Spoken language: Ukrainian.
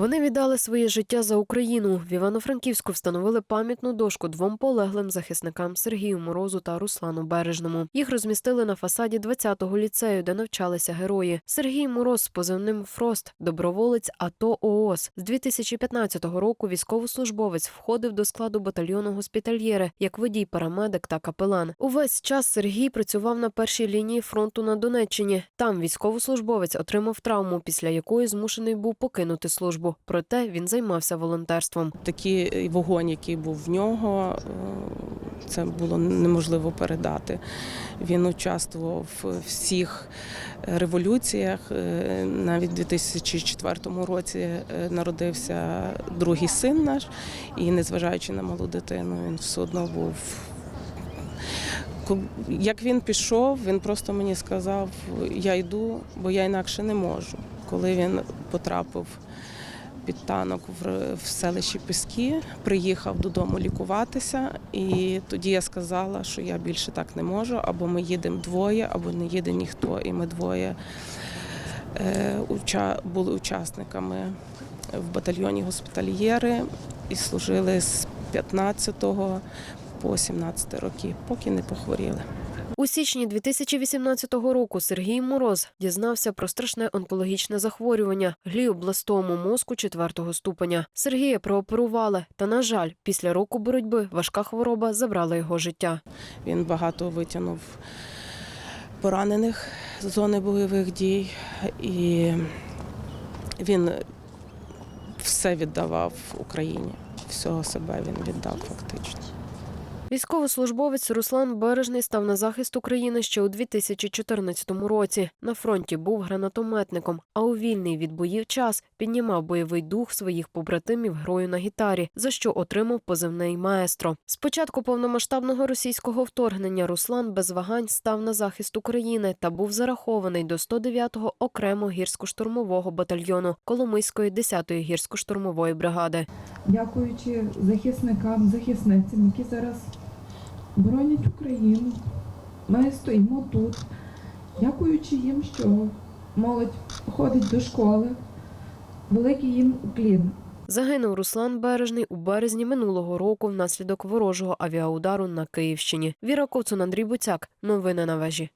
Вони віддали своє життя за Україну. В Івано-Франківську встановили пам'ятну дошку двом полеглим захисникам Сергію Морозу та Руслану Бережному. Їх розмістили на фасаді 20-го ліцею, де навчалися герої. Сергій Мороз з позивним Фрост, доброволець АТО ООС. З 2015 року військовослужбовець входив до складу батальйону госпітальєри як водій, парамедик та капелан. Увесь час Сергій працював на першій лінії фронту на Донеччині. Там військовослужбовець отримав травму, після якої змушений був покинути службу. Проте він займався волонтерством. Такий вогонь, який був в нього, е, це було неможливо передати. Він участвував в всіх революціях. Е, Навіть у 2004 році е, народився другий син наш, і незважаючи на малу дитину, він все одно був. Як він пішов, він просто мені сказав: я йду, бо я інакше не можу. Коли він потрапив під танок в, в селищі Піски, приїхав додому лікуватися, і тоді я сказала, що я більше так не можу, або ми їдемо двоє, або не їде ніхто. І ми двоє е, уча, були учасниками в батальйоні госпітальєри і служили з 15 по 17 роки, поки не похворіли. У січні 2018 року Сергій Мороз дізнався про страшне онкологічне захворювання гліобластому мозку четвертого ступеня. Сергія прооперували, та на жаль, після року боротьби важка хвороба забрала його життя. Він багато витягнув поранених з зони бойових дій, і він все віддавав Україні. Всього себе він віддав фактично. Військовослужбовець Руслан Бережний став на захист України ще у 2014 році. На фронті був гранатометником, а у вільний від боїв час піднімав бойовий дух своїх побратимів грою на гітарі, за що отримав позивний маестро. З початку повномасштабного російського вторгнення Руслан без вагань став на захист України та був зарахований до 109-го окремо гірсько-штурмового батальйону Коломийської 10-ї гірсько-штурмової бригади. дякуючи захисникам, захисницям, які зараз боронять Україну. Ми стоїмо тут, дякуючи їм, що молодь ходить до школи. Великий їм уклін. Загинув Руслан Бережний у березні минулого року внаслідок ворожого авіаудару на Київщині. Віра Коцун, Андрій Буцяк. Новини на вежі.